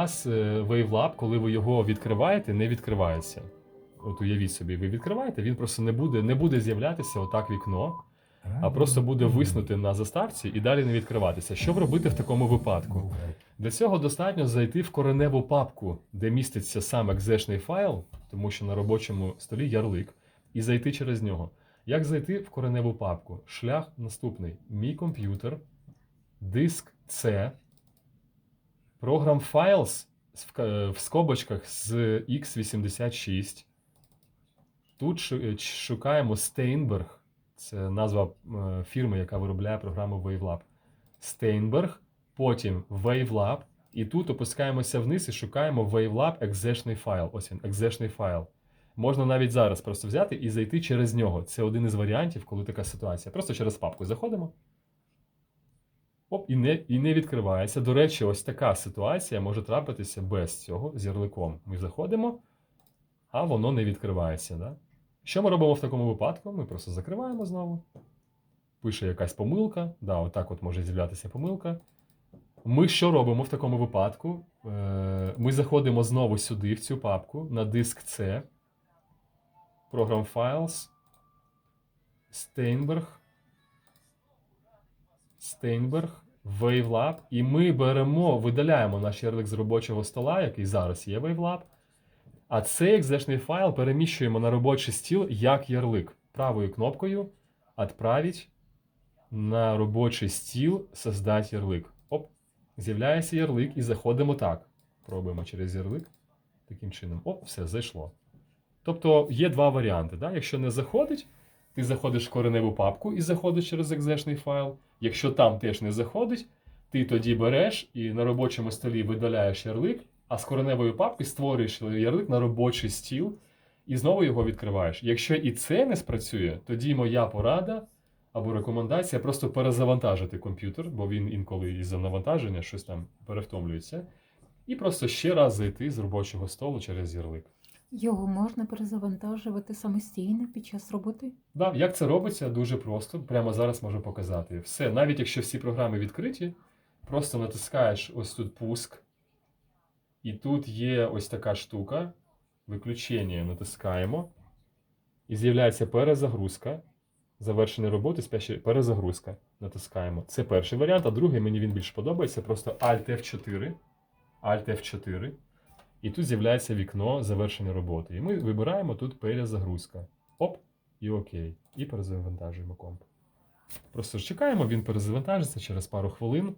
вас е, WaveLab, коли ви його відкриваєте, не відкривається. От уявіть собі, ви відкриваєте, він просто не буде, не буде з'являтися отак вікно, а просто буде виснути на заставці і далі не відкриватися. Що робити в такому випадку? Для цього достатньо зайти в кореневу папку, де міститься сам екзешний файл, тому що на робочому столі ярлик, і зайти через нього. Як зайти в кореневу папку? Шлях наступний: мій комп'ютер, диск C, програм Files в скобочках з x86. Тут ч- шукаємо Steinberg, це назва е, фірми, яка виробляє програму WaveLab. Steinberg, потім WaveLab, і тут опускаємося вниз і шукаємо WaveLab екзешний файл. Ось він, екзешний файл. Можна навіть зараз просто взяти і зайти через нього. Це один із варіантів, коли така ситуація. Просто через папку заходимо. Оп, і не, і не відкривається. До речі, ось така ситуація може трапитися без цього з ярликом. Ми заходимо, а воно не відкривається. Да? Що ми робимо в такому випадку? Ми просто закриваємо знову. Пише якась помилка. Да, отак от може з'являтися помилка. Ми що робимо в такому випадку? Е, Ми заходимо знову сюди, в цю папку, на диск C, Program Files, Steinberg, Steinberg, WaveLab, і ми беремо, видаляємо наш ярлик з робочого стола, який зараз є WaveLab, а цей екзешний файл переміщуємо на робочий стіл як ярлик. Правою кнопкою «Отправить» на робочий стіл создать ярлик. Оп, з'являється ярлик і заходимо так. Пробуємо через ярлик. Таким чином. Оп, все, зайшло. Тобто є два варіанти. Да? Якщо не заходить, ти заходиш в кореневу папку і заходиш через екзешний файл. Якщо там теж не заходить, ти тоді береш і на робочому столі видаляєш ярлик, а з кореневої папки створюєш ярлик на робочий стіл і знову його відкриваєш. Якщо і це не спрацює, тоді моя порада або рекомендація просто перезавантажити комп'ютер, бо він інколи із-за навантаження щось там перевтомлюється, і просто ще раз зайти з робочого столу через ярлик. Його можна перезавантажувати самостійно під час роботи? Да, як це робиться, дуже просто. Прямо зараз можу показати. Все, навіть якщо всі програми відкриті, просто натискаєш ось тут пуск, і тут є ось така штука. Виключення натискаємо. І з'являється перезагрузка. Завершення роботи, спяща перезагрузка. Натискаємо. Це перший варіант, а другий мені він більш подобається. Просто Alt F4. Alt F4. І тут з'являється вікно завершення роботи. І ми вибираємо тут перезагрузка. Оп, і окей. І перезавантажуємо комп. Просто чекаємо, він перезавантажиться через пару хвилин.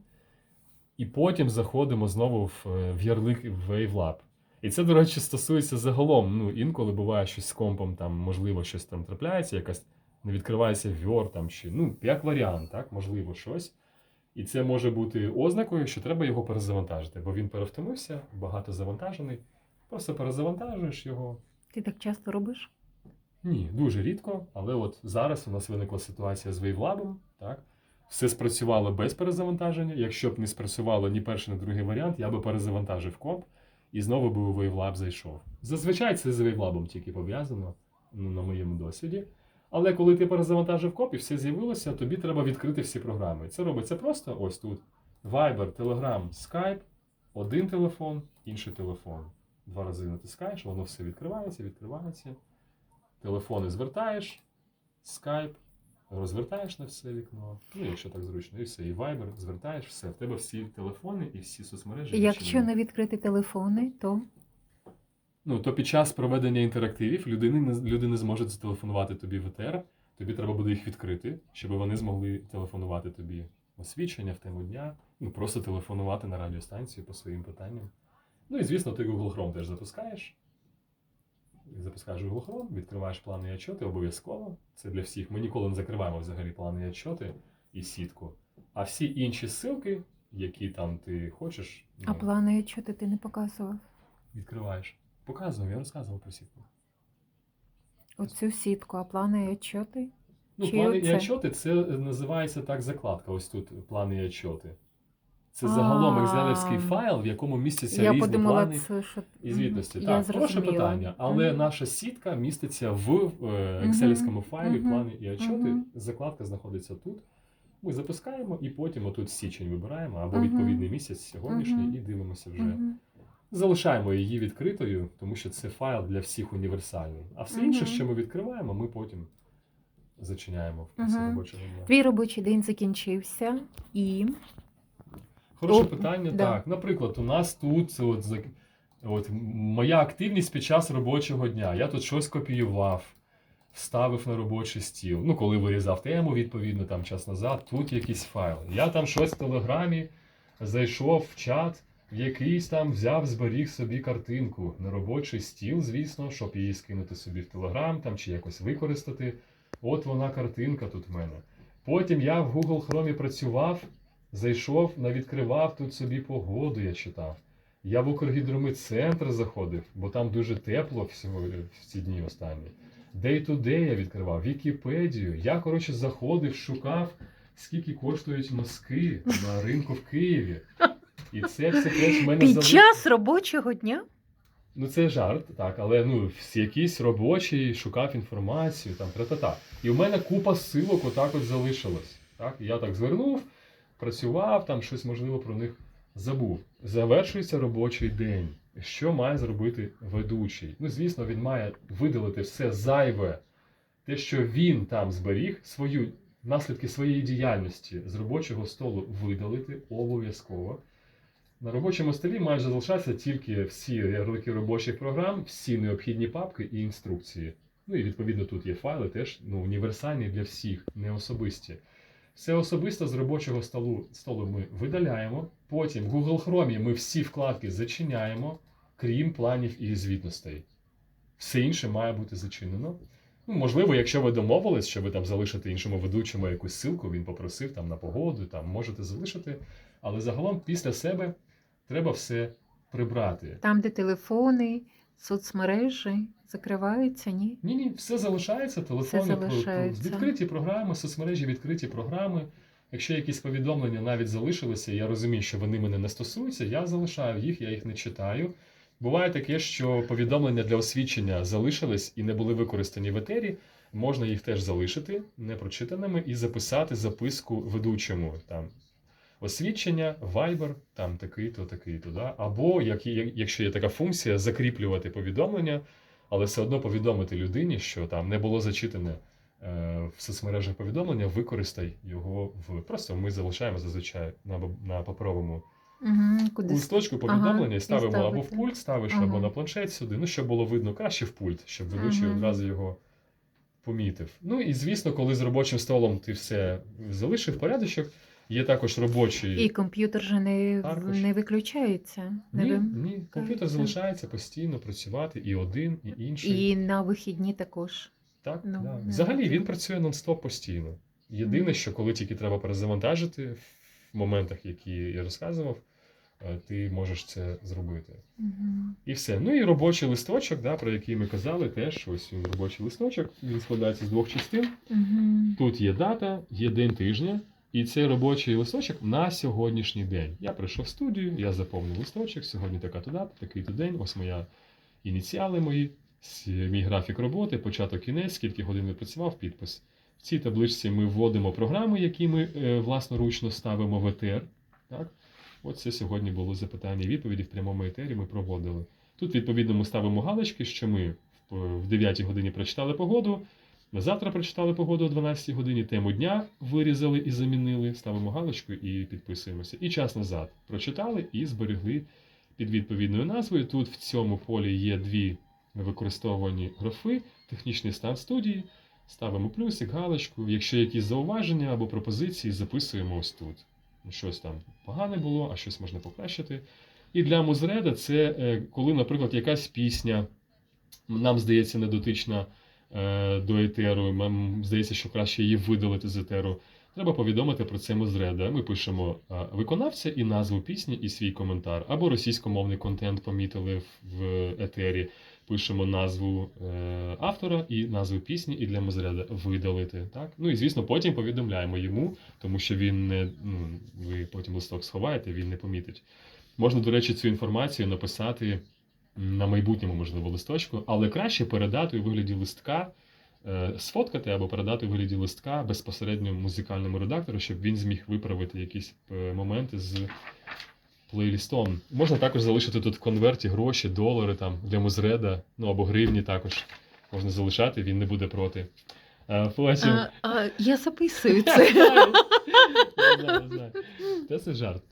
І потім заходимо знову в, е, в ярлик WaveLab. І це, до речі, стосується загалом. Ну, інколи буває щось з компом, там, можливо, щось там трапляється, якась не відкривається Word там чи. Ну, як варіант, так, можливо, щось. І це може бути ознакою, що треба його перезавантажити, бо він перевтомився, багато завантажений. Просто перезавантажуєш його. Ти так часто робиш? Ні, дуже рідко, але от зараз у нас виникла ситуація з WaveLab, так? Все спрацювало без перезавантаження. Якщо б не спрацювало ні перший, ні другий варіант, я би перезавантажив комп і знову би у WaveLab зайшов. Зазвичай це з WaveLab тільки пов'язано ну, на моєму досвіді. Але коли ти перезавантажив коп і все з'явилося, тобі треба відкрити всі програми. Це робиться просто ось тут. Viber, Telegram, Skype, один телефон, інший телефон. Два рази натискаєш, воно все відкривається, відкривається. Телефони звертаєш, Skype, розвертаєш на все вікно. Ну, якщо так зручно, і все. І Viber, звертаєш, все. В тебе всі телефони і всі соцмережі. Якщо не відкрити телефони, то Ну, то під час проведення інтерактивів людини люди не зможуть зателефонувати тобі в ЕТР, тобі треба буде їх відкрити, щоб вони змогли телефонувати тобі освідчення в тему дня, ну просто телефонувати на радіостанцію по своїм питанням. Ну і звісно, ти Google Chrome теж запускаєш. Запускаєш Google Chrome, відкриваєш плани і отчоти обов'язково. Це для всіх. Ми ніколи не закриваємо взагалі плани і отчоти і сітку. А всі інші ссылки, які там ти хочеш, а ну, плани що ти не показував? відкриваєш. Показував, я розказував про сітку. Оцю сітку, а плани і отчоти? Ну, Чи плани і оце? отчоти це називається так закладка. Ось тут плани і отчоти. Це загалом А. екзелевський файл, в якому містяться Я різні подумала, плани це що і звітності. Мгм. Так, хороше зрозуміла. питання. Але Мгм. наша сітка міститься в е, екселівському файлі Мгм. плани і отчоти. Мгм. Закладка знаходиться тут. Ми запускаємо і потім отут січень вибираємо або Мгм. відповідний місяць сьогоднішній, Мгм. і дивимося вже. Мгм. Залишаємо її відкритою, тому що це файл для всіх універсальний. А все інше, що ми відкриваємо, ми потім зачиняємо в кінці робочого дня. Твій робочий день закінчився і Хороше питання. да. Так, наприклад, у нас тут от, от, моя активність під час робочого дня. Я тут щось копіював, вставив на робочий стіл. Ну, коли вирізав тему, відповідно, там час назад, тут якийсь файл. Я там щось в телеграмі зайшов в чат, якийсь там взяв, зберіг собі картинку на робочий стіл, звісно, щоб її скинути собі в телеграм там чи якось використати. От вона картинка тут в мене. Потім я в Google Chrome працював, зайшов, навідкривав тут собі погоду, я читав. Я в Укргідрометцентр заходив, бо там дуже тепло в ці дні останні. Day to Day я відкривав, Вікіпедію. Я, коротше, заходив, шукав, скільки коштують носки на ринку в Києві. І це все теж в мене під залишилось. час робочого дня Ну, це жарт, так, але ну, якийсь робочий шукав інформацію, там тра-та-та. І в мене купа силок отак от залишилось. Так? Я так звернув, працював, там щось можливо про них забув. Завершується робочий день. Що має зробити ведучий? Ну, звісно, він має видалити все зайве, те, що він там зберіг, свою наслідки своєї діяльності з робочого столу видалити обов'язково. На робочому столі мають залишатися тільки всі ярлики робочих програм, всі необхідні папки і інструкції. Ну і відповідно тут є файли теж ну, універсальні для всіх, не особисті. Все особисто з робочого столу, столу ми видаляємо. Потім в Google Chrome ми всі вкладки зачиняємо, крім планів і звітностей. Все інше має бути зачинено. Ну, можливо, якщо ви домовились, що ви там залишите іншому ведучому якусь ссылку, він попросив там на погоду, там можете залишити. Але загалом після себе треба все прибрати. там, де телефони, соцмережі закриваються, ні? Ні, ні, все залишається, телефони, про- залишається. відкриті програми, соцмережі, відкриті програми. Якщо якісь повідомлення навіть залишилися, я розумію, що вони мене не стосуються, я залишаю їх, я їх не читаю. Буває таке, що повідомлення для освідчення залишились і не були використані в етері. Можна їх теж залишити непрочитаними і записати записку ведучому. Там освідчення, Viber, там такий-то, такий-то. Да? Або як, якщо є така функція, закріплювати повідомлення, але все одно повідомити людині, що там не було зачитане е, в соцмережах повідомлення, використай його в. Просто ми залишаємо зазвичай на, на паперовому Угу, листочку Ага, повідомлення і і ставимо або в пульт, ставиш, Ага. або на планшет сюди. Ну, щоб було видно краще в пульт, щоб ведучий Ага. одразу його помітив. Ну і звісно, коли з робочим столом ти все залишив порядочок, є також робочий. І комп'ютер же не, Аркуш. не виключається. Не Ні, вим- ні, комп'ютер Кажеться. залишається постійно працювати і один, і інший. І на вихідні також. Так, Ну, да. Взагалі він працює нон-стоп постійно. Єдине, Мгм. що коли тільки треба перезавантажити в моментах, які я розказував, е, ти можеш це зробити. Угу. І все. Ну і робочий листочок, да, про який ми казали, теж ось він робочий листочок. Він складається з двох частин. Угу. Тут є дата, є день тижня, і цей робочий листочок на сьогоднішній день. Я прийшов в студію, я заповнив листочок. Сьогодні така то дата, такий то день. Ось моя ініціали мої, мій графік роботи, початок кінець, скільки годин я працював, підпис. В цій табличці ми вводимо програми, які ми е, власноручно ставимо в етер. Так? От це сьогодні було запитання і відповіді в прямому етері ми проводили. Тут, відповідно, ми ставимо галочки, що ми в- в 9 годині прочитали погоду. На завтра прочитали погоду о 12 годині, тему дня вирізали і замінили, ставимо галочку і підписуємося. І час назад прочитали і зберегли під відповідною назвою. Тут в цьому полі є дві використовувані графи, технічний стан студії. Ставимо плюсик, галочку. Якщо якісь зауваження або пропозиції, записуємо ось тут. Щось там погане було, а щось можна покращити. І для музреда це е, коли, наприклад, якась пісня нам здається недотична до етеру, нам здається, що краще її видалити з етеру. Треба повідомити про це Мозреда. Ми пишемо е, виконавця і назву пісні, і свій коментар. Або російськомовний контент помітили в- в етері. Пишемо назву е, автора і назву пісні, і для Мозреда видалити. Так? Ну і звісно, потім повідомляємо йому, тому що він не ну, ви потім листок сховаєте, він не помітить. Можна, до речі, цю інформацію написати на майбутньому, можливо, листочку, але краще передати у вигляді листка, е, сфоткати або передати у вигляді листка безпосередньо музикальному редактору, щоб він зміг виправити якісь е, моменти з плейлістом. Можна також залишити тут в конверті гроші, долари там для Музреда, ну або гривні також можна залишати, він не буде проти. Е, Потім. А, а, я записую це. це жарт.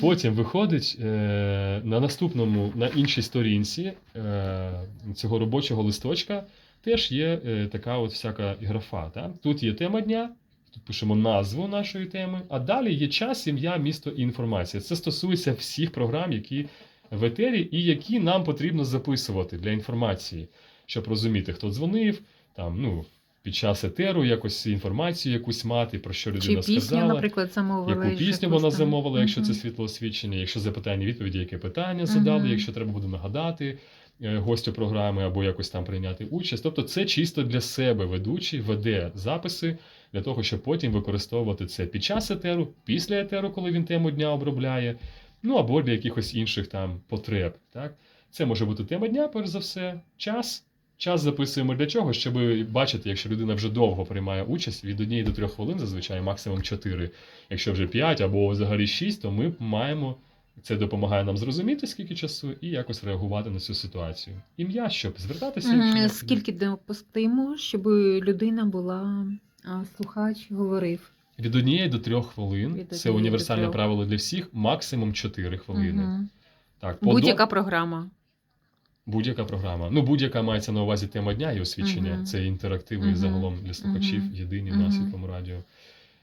Потім виходить е, на наступному, на іншій сторінці е, цього робочого листочка теж є е, така от всяка графа. Та? Тут є тема дня, тут пишемо назву нашої теми, а далі є час, ім'я, місто і інформація. Це стосується всіх програм, які в етері і які нам потрібно записувати для інформації, щоб розуміти, хто дзвонив, там, ну, під час етеру якось інформацію якусь мати, про що Чи людина пісню, сказала. наприклад, замовила. Яку пісню вона там. замовила, якщо це Мгм. світлоосвічення, якщо запитання відповіді, яке питання задали, Мгм. якщо треба буде нагадати е, гостю програми або якось там прийняти участь. Тобто це чисто для себе ведучий веде записи для того, щоб потім використовувати це під час етеру, після етеру, коли він тему дня обробляє, ну або для якихось інших там потреб. Так? Це може бути тема дня, перш за все, час. Час записуємо для чого? Щоб бачити, якщо людина вже довго приймає участь від однієї до трьох хвилин, зазвичай максимум 4. Якщо вже 5 або взагалі 6, то ми маємо це допомагає нам зрозуміти, скільки часу, і якось реагувати на цю ситуацію. Ім'я, щоб звертатися. Скільки допустимо, щоб людина була а, слухач, говорив. від однієї до трьох хвилин. Це універсальне правило для всіх, максимум 4 хвилини. Мгм. Так, Будь-яка програма. Будь-яка програма. Ну, будь-яка мається на увазі тема дня і освічення. Мгм. Це інтерактиви Мгм. загалом для слухачів, Мгм. єдині Мгм. на світлому радіо.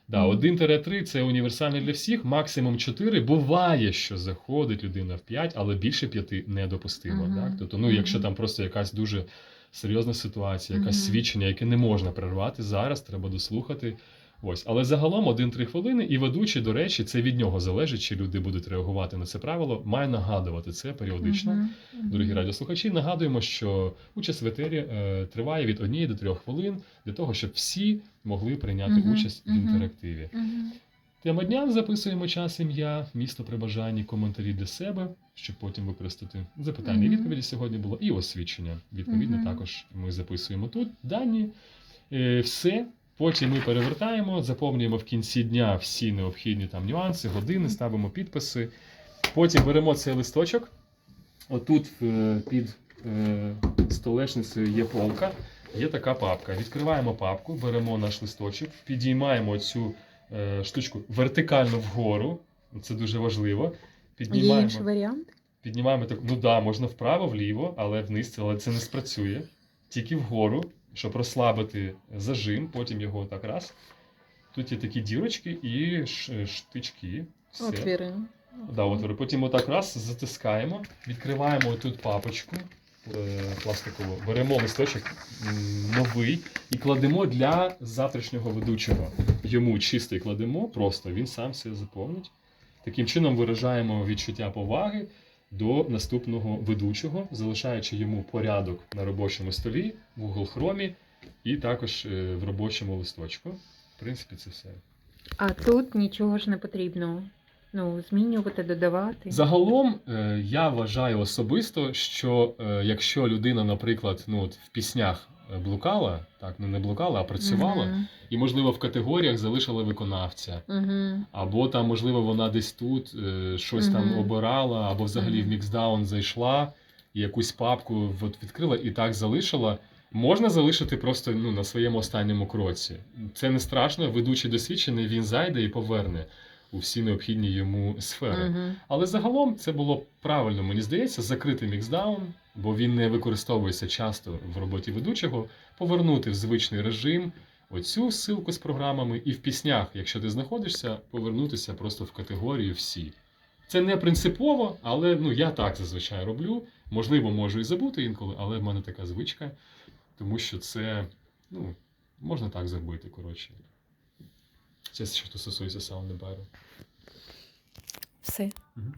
Да, Мгм. 1-3 це універсальне для всіх, максимум 4. Буває, що заходить людина в 5, але більше 5 недопустимо. Мгм. Так? Тобто, ну, якщо там просто якась дуже серйозна ситуація, якась Мгм. свідчення, яке не можна перервати зараз, треба дослухати. Ось, але загалом 1-3 хвилини, і ведучий, до речі, це від нього залежить, чи люди будуть реагувати на це правило, має нагадувати це періодично. Мгм. Мгм. Дорогі радіослухачі, нагадуємо, що участь в етері е, триває від 1 до 3 хвилин для того, щоб всі могли прийняти Мгм, участь в інтерактиві. Мгм. Тема дня записуємо час, ім'я, місто при бажанні, коментарі для себе, щоб потім використати запитання і Мгм. відповіді сьогодні було, і освідчення. Відповідно, Мгм. також ми записуємо тут дані. Е, Все. Потім ми перевертаємо, заповнюємо в кінці дня всі необхідні там нюанси, години, ставимо підписи. Потім беремо цей листочок. Отут е, під е, столешницею є полка, є така папка. Відкриваємо папку, беремо наш листочок, підіймаємо цю е, штучку вертикально вгору. Це дуже важливо. Є Піднімаємо, інший варіант? піднімаємо так. Ну да, можна вправо, вліво, але вниз, але це не спрацює. Тільки вгору, щоб розслабити зажим, потім його так раз. Тут є такі дірочки і штички. Все. Отвіри. Да, отвори. Потім отак раз затискаємо, відкриваємо тут папочку е, пластикову, беремо листочок новий і кладемо для завтрашнього ведучого. Йому чистий кладемо, просто він сам все заповнить. Таким чином виражаємо відчуття поваги до наступного ведучого, залишаючи йому порядок на робочому столі в Google Chrome і також е, в робочому листочку. В принципі, це все. А тут нічого ж не потрібно. Ну, змінювати, додавати. Загалом е, я вважаю особисто, що е, якщо людина, наприклад, ну от в піснях блукала, так ну не блукала, а працювала, Мгм. і можливо в категоріях залишила виконавця, Мгм. або там, можливо, вона десь тут е, щось там обирала, або взагалі в міксдаун зайшла і якусь папку от відкрила і так залишила. Можна залишити просто ну, на своєму останньому кроці. Це не страшно, ведучий досвідчений, він зайде і поверне у всі необхідні йому сфери. Мгм. Але загалом це було правильно, мені здається, закрити міксдаун, бо він не використовується часто в роботі ведучого, повернути в звичний режим оцю ссылку з програмами, і в піснях, якщо ти знаходишся, повернутися просто в категорію всі. Це не принципово, але ну, я так зазвичай роблю. Можливо, можу і забути інколи, але в мене така звичка, тому що це ну, можна так зробити, коротше. Це що стосується саундбару. Все. Мгм.